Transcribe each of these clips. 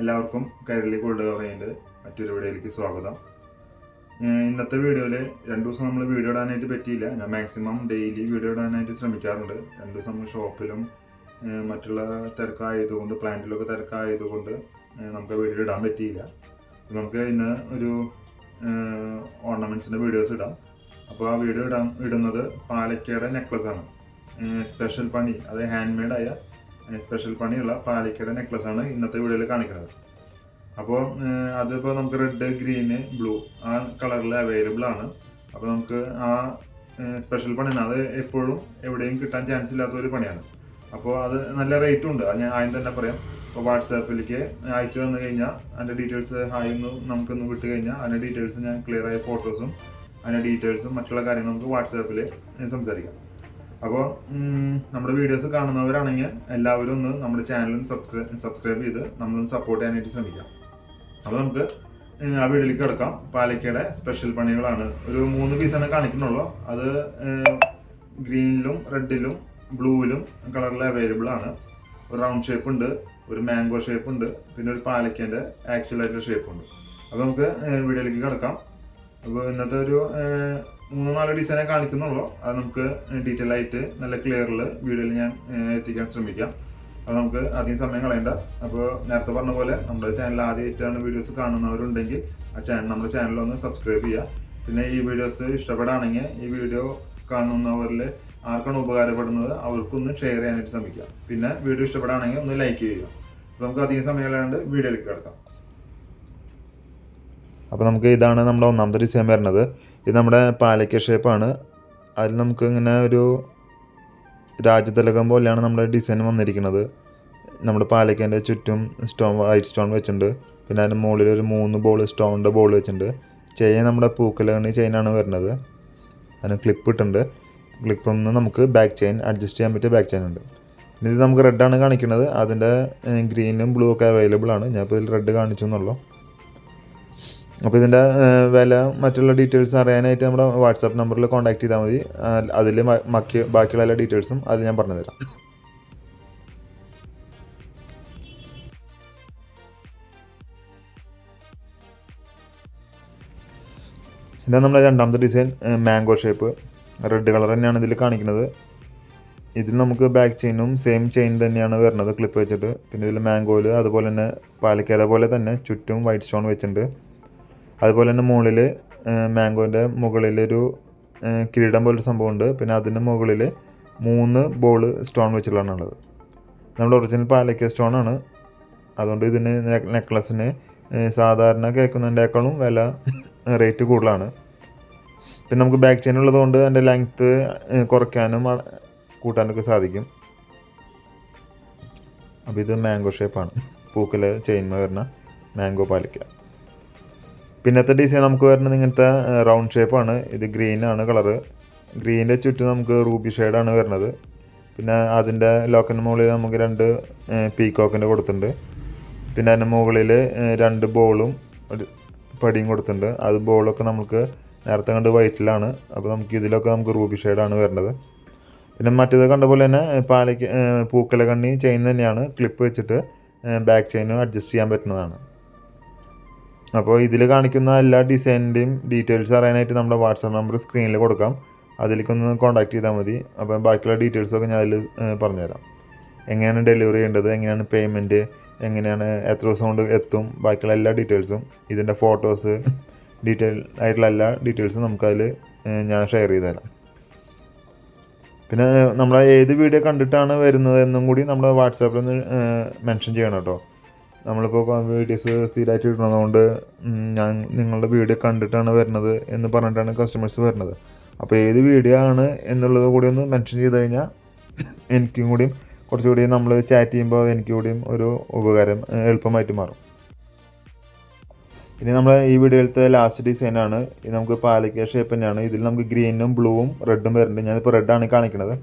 എല്ലാവർക്കും കൈരളി ഗോൾഡ് കവറിന്റെ മറ്റൊരു വീഡിയോയിലേക്ക് സ്വാഗതം. ഇന്നത്തെ വീഡിയോയിൽ രണ്ട് ദിവസം നമ്മൾ വീഡിയോ ഇടാനായിട്ട് പറ്റിയില്ല. ഞാൻ മാക്സിമം ഡെയിലി വീഡിയോ ഇടാനായിട്ട് ശ്രമിക്കാറുണ്ട്. രണ്ട് ദിവസം നമ്മൾ ഷോപ്പിലും മറ്റുള്ള തിരക്കായതുകൊണ്ട് പ്ലാന്റിലൊക്കെ തിരക്കായതുകൊണ്ട് നമുക്ക് വീഡിയോ ഇടാൻ പറ്റിയില്ല. നമുക്ക് ഇന്ന് ഒരു ഓർണമെന്റ്സിന്റെ വീഡിയോസ് ഇടാം. അപ്പോൾ ആ വീഡിയോ ഇടാൻ ഇടുന്നത് പാലക്കയുടെ നെക്ലസ് ആണ്. സ്പെഷ്യൽ പണി. അത് ഹാൻഡ് മെയ്ഡായ സ്പെഷ്യൽ പണിയുള്ള പാലിക്കയുടെ നെക്ലസ് ആണ് ഇന്നത്തെ വീഡിയോയിൽ കാണിക്കുന്നത്. അപ്പോൾ അതിപ്പോൾ നമുക്ക് റെഡ് ഗ്രീന് ബ്ലൂ ആ കളറിൽ അവൈലബിൾ ആണ്. അപ്പോൾ നമുക്ക് ആ സ്പെഷ്യൽ പണിയാണ്. അത് എപ്പോഴും എവിടെയും കിട്ടാൻ ചാൻസ് ഇല്ലാത്ത ഒരു പണിയാണ്. അപ്പോൾ അത് നല്ല റേറ്റും ഉണ്ട്. അത് ഞാൻ ആദ്യം തന്നെ പറയാം. അപ്പോൾ വാട്സാപ്പിലേക്ക് അയച്ചു തന്നു കഴിഞ്ഞാൽ അതിന്റെ ഡീറ്റെയിൽസ് ഹായ് ഒന്ന് നമുക്കൊന്ന് വിട്ട് കഴിഞ്ഞാൽ അതിന്റെ ഡീറ്റെയിൽസ് ഞാൻ ക്ലിയർ ആയ ഫോട്ടോസും അതിന്റെ ഡീറ്റെയിൽസും മറ്റുള്ള കാര്യങ്ങളും നമുക്ക് വാട്സാപ്പിൽ സംസാരിക്കാം. അപ്പോൾ നമ്മുടെ വീഡിയോസ് കാണുന്നവരാണെങ്കിൽ എല്ലാവരും ഒന്ന് നമ്മുടെ ചാനലും സബ്സ്ക്രൈബ് സബ്സ്ക്രൈബ് ചെയ്ത് നമ്മളൊന്ന് സപ്പോർട്ട് ചെയ്യാനായിട്ട് ശ്രമിക്കാം. അപ്പോൾ നമുക്ക് ആ വീഡിയോയിലേക്ക് കിടക്കാം. പാലക്കയുടെ സ്പെഷ്യൽ പണികളാണ്. ഒരു മൂന്ന് പീസാണ് കാണിക്കുന്നുള്ളൂ. അത് ഗ്രീനിലും റെഡിലും ബ്ലൂവിലും കളറിൽ അവൈലബിൾ ആണ്. ഒരു റൗണ്ട് ഷേപ്പ് ഉണ്ട് ഒരു മാംഗോ ഷേപ്പ് ഉണ്ട് പിന്നെ ഒരു പാലക്കേന്റെ ആക്ച്വൽ ആയിട്ടുള്ള ഷേപ്പ് ഉണ്ട്. അപ്പോൾ നമുക്ക് വീഡിയോയിലേക്ക് കിടക്കാം. അപ്പോൾ ഇന്നത്തെ ഒരു മൂന്ന് നാല് ഡിസൈനെ കാണിക്കുന്നുള്ളൂ. അത് നമുക്ക് ഡീറ്റെയിൽ ആയിട്ട് നല്ല ക്ലിയറിൽ വീഡിയോയിൽ ഞാൻ എത്തിക്കാൻ ശ്രമിക്കാം. അപ്പോൾ നമുക്ക് അധികം സമയം കളയണ്ട. അപ്പോൾ നേരത്തെ പറഞ്ഞ പോലെ നമ്മുടെ ചാനൽ ആദ്യമായിട്ടാണ് വീഡിയോസ് കാണുന്നവരുണ്ടെങ്കിൽ ആ ചാനൽ നമ്മുടെ ചാനൽ ഒന്ന് സബ്സ്ക്രൈബ് ചെയ്യുക. പിന്നെ ഈ വീഡിയോസ് ഇഷ്ടപ്പെടുകയാണെങ്കിൽ ഈ വീഡിയോ കാണുന്നവരിൽ ആർക്കാണ് ഉപകാരപ്പെടുന്നത് അവർക്കൊന്ന് ഷെയർ ചെയ്യാനായിട്ട് ശ്രമിക്കുക. പിന്നെ വീഡിയോ ഇഷ്ടപ്പെടുകയാണെങ്കിൽ ഒന്ന് ലൈക്ക് ചെയ്യുക. അപ്പോൾ നമുക്ക് അധികം സമയം കളയാണ്ട് വീഡിയോയിലേക്ക് കിടക്കാം. അപ്പോൾ നമുക്ക് ഇതാണ് നമ്മുടെ ഒന്നാമത്തെ ഡിസൈൻ വരുന്നത്. ഇത് നമ്മുടെ പാലക്ക ഷേപ്പാണ് അതിൽ നമുക്ക് ഇങ്ങനെ ഒരു രാജ്യതിലകം പോലെയാണ് നമ്മുടെ ഡിസൈൻ വന്നിരിക്കുന്നത്. നമ്മുടെ പാലക്കേന്റെ ചുറ്റും സ്റ്റോൺ വൈറ്റ് സ്റ്റോൺ വെച്ചിട്ടുണ്ട്. പിന്നെ അതിന്റെ മുകളിൽ ഒരു മൂന്ന് ബോൾ സ്റ്റോണിന്റെ ബോൾ വെച്ചിട്ടുണ്ട്. ചെയിൻ നമ്മുടെ പൂക്കലണി ചെയിനാണ് വരുന്നത്. അതിന് ക്ലിപ്പ് ഇട്ടുണ്ട് ക്ലിപ്പിൽ നിന്ന് നമുക്ക് ബാക്ക് ചെയിൻ അഡ്ജസ്റ്റ് ചെയ്യാൻ പറ്റിയ ബാക്ക് ചെയിൻ ഉണ്ട്. പിന്നെ ഇത് നമുക്ക് റെഡാണ് കാണിക്കുന്നത്. അതിന്റെ ഗ്രീനും ബ്ലൂ ഒക്കെ അവൈലബിൾ ആണ്. ഞാനിപ്പോൾ ഇതിൽ റെഡ് കാണിച്ചു എന്നുള്ളൂ. അപ്പോൾ ഇതിന്റെ വില മറ്റുള്ള ഡീറ്റെയിൽസ് അറിയാനായിട്ട് നമ്മുടെ വാട്സാപ്പ് നമ്പറിൽ കോൺടാക്ട് ചെയ്താൽ മതി. അതിൽ ബാക്കി ബാക്കിയുള്ള എല്ലാ ഡീറ്റെയിൽസും അത് ഞാൻ പറഞ്ഞു തരാം ഇതാണ് നമ്മുടെ രണ്ടാമത്തെ design mango shape red colour തന്നെയാണ് ഇതിൽ കാണിക്കുന്നത്. ഇതിൽ നമുക്ക് ബാക്ക് ചെയിനും സെയിം ചെയിൻ തന്നെയാണ് വരുന്നത് ക്ലിപ്പ് വെച്ചിട്ട്. പിന്നെ ഇതിൽ മാംഗോയിൽ അതുപോലെ തന്നെ പാലക്കേട പോലെ തന്നെ ചുറ്റും വൈറ്റ് സ്റ്റോൺ വെച്ചിട്ടുണ്ട്. അതുപോലെ തന്നെ മുകളിൽ മാംഗോന്റെ മുകളിലൊരു കിരീടം പോലൊരു സംഭവമുണ്ട്. പിന്നെ അതിന്റെ മുകളിൽ മൂന്ന് ബോൾ സ്റ്റോൺ വെച്ചിട്ടുള്ളതാണ് ഉള്ളത്. നമ്മുടെ ഒറിജിനൽ പാലക്ക സ്റ്റോൺ ആണ് അതുകൊണ്ട് ഇതിന് നെക്ലസിന് സാധാരണ കേൾക്കുന്നതിന്റെക്കാളും വില റേറ്റ് കൂടുതലാണ്. പിന്നെ നമുക്ക് ബാക്ക് ചെയിൻ ഉള്ളതുകൊണ്ട് അതിന്റെ ലെങ്ത്ത് കുറയ്ക്കാനും കൂട്ടാനൊക്കെ സാധിക്കും. അപ്പോൾ ഇത് മാംഗോ ഷേപ്പാണ് പൂക്കിലെ ചെയിൻ വരുന്ന മാംഗോ പാലിക്ക. പിന്നത്തെ ഡിസൈൻ നമുക്ക് വരുന്നത് ഇങ്ങനത്തെ റൗണ്ട് ഷേപ്പാണ് ഇത് ഗ്രീൻ ആണ് കളറ് ഗ്രീനിന്റെ ചുറ്റും നമുക്ക് റൂബി ഷെയ്ഡാണ് വരുന്നത്. പിന്നെ അതിന്റെ ലോക്കിന്റെ മുകളിൽ നമുക്ക് രണ്ട് പീക്കോക്കിന്റെ കൊടുത്തിട്ടുണ്ട്. പിന്നെ അതിന്റെ മുകളിൽ രണ്ട് ബോളും ഒരു പടിയും കൊടുത്തിട്ടുണ്ട്. അത് ബോളൊക്കെ നമുക്ക് നേരത്തെ കണ്ട് വൈറ്റിലാണ് അപ്പോൾ നമുക്ക് ഇതിലൊക്കെ നമുക്ക് റൂബി ഷെയ്ഡാണ് വരുന്നത്. പിന്നെ മറ്റേത് കണ്ട പോലെ തന്നെ പാലയ്ക്ക് പൂക്കല കണ്ണി ചെയിൻ തന്നെയാണ്. ക്ലിപ്പ് വെച്ചിട്ട് ബാക്ക് ചെയിനും അഡ്ജസ്റ്റ് ചെയ്യാൻ പറ്റുന്നതാണ്. അപ്പോൾ ഇതിൽ കാണിക്കുന്ന എല്ലാ ഡിസൈനിന്റെയും ഡീറ്റെയിൽസ് അറിയാനായിട്ട് നമ്മുടെ വാട്സാപ്പ് നമ്പർ സ്ക്രീനിൽ കൊടുക്കാം. അതിലേക്കൊന്ന് കോൺടാക്ട് ചെയ്താൽ മതി. അപ്പോൾ ബാക്കിയുള്ള ഡീറ്റെയിൽസൊക്കെ ഞാൻ അതിൽ പറഞ്ഞുതരാം. എങ്ങനെയാണ് ഡെലിവറി ചെയ്യേണ്ടത്? എങ്ങനെയാണ് പേയ്മെന്റ് എങ്ങനെയാണ് എത്ര ദിവസം കൊണ്ട് എത്തും? ബാക്കിയുള്ള എല്ലാ ഡീറ്റെയിൽസും ഇതിന്റെ ഫോട്ടോസ് ഡീറ്റെയിൽ ആയിട്ടുള്ള എല്ലാ ഡീറ്റെയിൽസും നമുക്കതിൽ ഞാൻ ഷെയർ ചെയ്ത് തരാം പിന്നെ നമ്മൾ ഏത് വീഡിയോ കണ്ടിട്ടാണ് വരുന്നത് എന്നും കൂടി നമ്മുടെ വാട്സാപ്പിൽ ഒന്ന് മെൻഷൻ ചെയ്യണം കേട്ടോ. നമ്മളിപ്പോൾ വീഡിയോസ് സ്ഥിരമായിട്ട് ഇടുന്നതുകൊണ്ട് ഞാൻ നിങ്ങളുടെ വീഡിയോ കണ്ടിട്ടാണ് വരുന്നത് എന്ന് പറഞ്ഞിട്ടാണ് കസ്റ്റമേഴ്സ് വരുന്നത്. അപ്പോൾ ഏത് വീഡിയോ ആണ് എന്നുള്ളത് കൂടി ഒന്ന് മെൻഷൻ ചെയ്ത് കഴിഞ്ഞാൽ എനിക്കും കൂടിയും കുറച്ചുകൂടി നമ്മൾ ചാറ്റ് ചെയ്യുമ്പോൾ എനിക്ക് കൂടിയും ഒരു ഉപകാരം എളുപ്പമായിട്ട് മാറും. ഇനി നമ്മൾ ഈ വീഡിയോയിലത്തെ ലാസ്റ്റ് ഡിസൈനാണ് ഇത് നമുക്ക് പാലക്ക ഷേപ്പ് തന്നെയാണ്. ഇതിൽ നമുക്ക് ഗ്രീനും ബ്ലൂവും റെഡും വരുന്നുണ്ട് ഞാനിപ്പോൾ റെഡാണ് കാണിക്കുന്നത്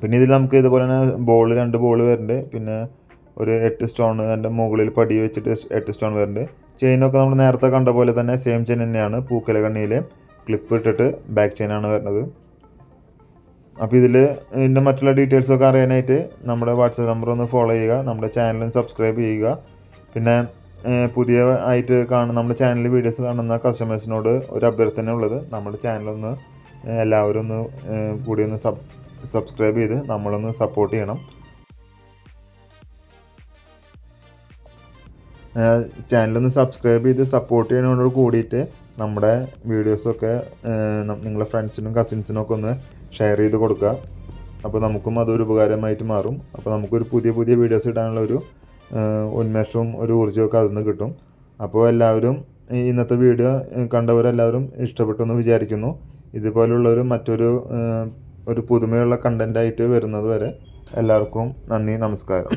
പിന്നെ ഇതിൽ നമുക്ക് ഇതുപോലെ തന്നെ ബോൾ രണ്ട് ബോൾ വരുന്നുണ്ട് പിന്നെ ഒരു എട്ട് സ്റ്റോൺ അതിന്റെ മുകളിൽ പടി വെച്ചിട്ട് എട്ട് സ്റ്റോൺ വരുന്നുണ്ട്. ചെയിനൊക്കെ നമ്മൾ നേരത്തെ കണ്ട പോലെ തന്നെ സെയിം ചെയിൻ തന്നെയാണ്. പൂക്കല കണ്ണിയിൽ ക്ലിപ്പ് ഇട്ടിട്ട് ബാക്ക് ചെയിനാണ് വരുന്നത്. അപ്പോൾ ഇതിൽ ഇതിന്റെ മറ്റുള്ള ഡീറ്റെയിൽസൊക്കെ അറിയാനായിട്ട് നമ്മുടെ വാട്സപ്പ് നമ്പർ ഒന്ന് ഫോളോ ചെയ്യുക നമ്മുടെ ചാനലും സബ്സ്ക്രൈബ് ചെയ്യുക. പിന്നെ പുതിയ ആയിട്ട് കാണുന്ന നമ്മുടെ ചാനലിൽ വീഡിയോസ് കാണുന്ന കസ്റ്റമേഴ്സിനോട് ഒരു അഭ്യർത്ഥന ഉള്ളത്. നമ്മുടെ ചാനലൊന്ന് എല്ലാവരും ഒന്ന് കൂടി ഒന്ന് സബ് സബ്സ്ക്രൈബ് ചെയ്ത് നമ്മളൊന്ന് സപ്പോർട്ട് ചെയ്യണം. ചാനലൊന്ന് സബ്സ്ക്രൈബ് ചെയ്ത് സപ്പോർട്ട് ചെയ്യുന്നതോട് കൂടിയിട്ട് നമ്മുടെ വീഡിയോസൊക്കെ നിങ്ങളുടെ ഫ്രണ്ട്സിനും കസിൻസിനും ഒക്കെ ഒന്ന് ഷെയർ ചെയ്ത് കൊടുക്കുക. അപ്പോൾ നമുക്കും അതൊരു ഉപകാരമായിട്ട് മാറും. അപ്പോൾ നമുക്കൊരു പുതിയ പുതിയ വീഡിയോസ് ഇടാനുള്ള ഒരു ഉന്മേഷവും ഒരു ഊർജമൊക്കെ അതിൽ നിന്ന് കിട്ടും. അപ്പോൾ എല്ലാവരും ഇന്നത്തെ വീഡിയോ കണ്ടവരെല്ലാവരും ഇഷ്ടപ്പെട്ടു എന്ന് വിചാരിക്കുന്നു. ഇതുപോലുള്ളൊരു മറ്റൊരു ഒരു പുതുമയുള്ള കണ്ടന്റായിട്ട് വരുന്നത് വരെ എല്ലാവർക്കും നന്ദി നമസ്കാരം.